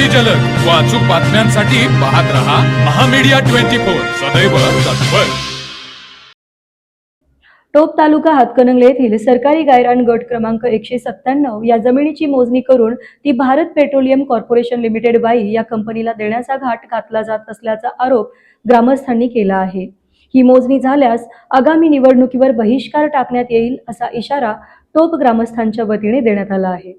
अगदी जलद. व अचूक बातम्यांसाठी पाहत रहा महामीडिया ट्वेंटी फोर. सदैव तत्पर. टोप तालुका हातकणंगले येथील सरकारी गायरान गट क्रमांक एकशे सत्त्याण्णव या जमिनीची मोजणी करून ती भारत पेट्रोलियम कॉर्पोरेशन लिमिटेड बाई या कंपनीला देण्याचा घाट घातला जात असल्याचा आरोप ग्रामस्थांनी केला आहे. ही मोजणी झाल्यास आगामी निवडणुकीवर बहिष्कार टाकण्यात येईल असा इशारा टोप ग्रामस्थांच्या वतीने देण्यात आला आहे.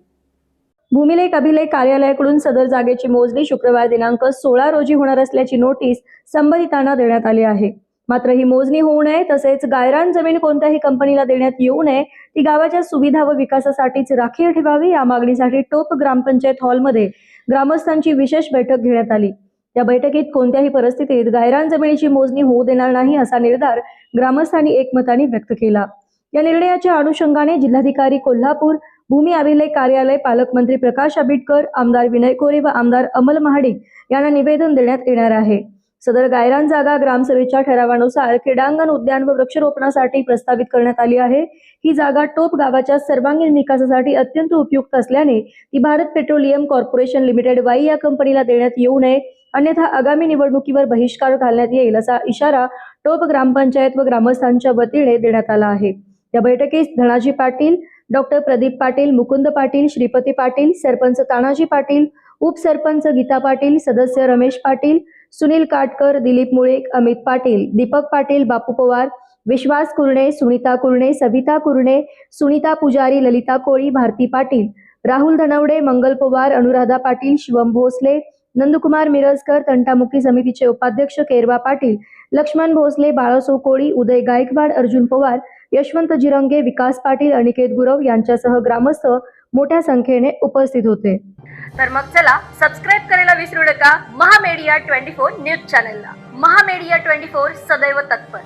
भूमिलेख अभिलेख कार्यालयाकडून सदर जागेची मोजणी शुक्रवार दिनांक सोळा रोजी होणार असल्याची नोटीस संबंधितांना देण्यात आली आहे. मात्र ही मोजणी होऊ नये तसेच गायरान जमीन कोणत्याही कंपनीला देण्यात येऊ नये ती गावाच्या सुविधा व विकासासाठीच राखीव ठेवावी या मागणीसाठी टोप ग्रामपंचायत हॉलमध्ये ग्रामस्थांची विशेष बैठक घेण्यात आली. या बैठकीत कोणत्याही परिस्थितीत गायरान जमिनीची मोजणी होऊ देणार नाही असा निर्धार ग्रामस्थांनी एकमताने व्यक्त केला. या निर्णयाच्या अनुषंगाने जिल्हाधिकारी कोल्हापूर भूमी अभिलेख कार्यालय पालकमंत्री प्रकाश आंबेडकर आमदार विनय कोरे व आमदार अमल महाडिक यांना निवेदन देण्यात येणार आहे. सदर गायरान जागा ग्रामसभेच्या ठरावानुसार क्रीडांगण उद्यान व वृक्षारोपणासाठी प्रस्तावित करण्यात आली आहे. ही जागा टोप गावाच्या सर्वांगीण विकासासाठी अत्यंत उपयुक्त असल्याने ती Bharat petroleum corporation limited Wai या कंपनीला देण्यात येऊ नये. अन्यथा आगामी निवडणुकीवर बहिष्कार घालण्यात येईल असा इशारा टोप ग्रामपंचायत व ग्रामस्थांच्या वतीने देण्यात आला आहे. या बैठकीस धनाजी पाटील डॉक्टर प्रदीप पाटील मुकुंद पाटील श्रीपती पाटील सरपंच तानाजी पाटील उपसरपंच गीता पाटील सदस्य रमेश पाटील सुनील काटकर दिलीप मुळेक अमित पाटील दीपक पाटील बापू पवार विश्वास कुरणे सुनीता कुरणे सविता कुरणे सुनीता पुजारी ललिता कोळी भारती पाटील राहुल धनवडे मंगल पवार अनुराधा पाटील शिवम भोसले नंदकुमार मिरजकर तंटामुक्ती समितीचे उपाध्यक्ष केरवा पाटील लक्ष्मण भोसले बाळासो कोळी उदय गायकवाड अर्जुन पवार यशवंत जिरंगे विकास पाटील अनिकेत गुरव यांच्यासह ग्रामस्थ मोठ्या संख्येने उपस्थित होते. तर मग चला सबस्क्राईब करायला विसरू नका. महामेडिया ट्वेंटी फोर न्यूज चॅनलला. महामेडिया ट्वेंटी फोर सदैव तत्पर.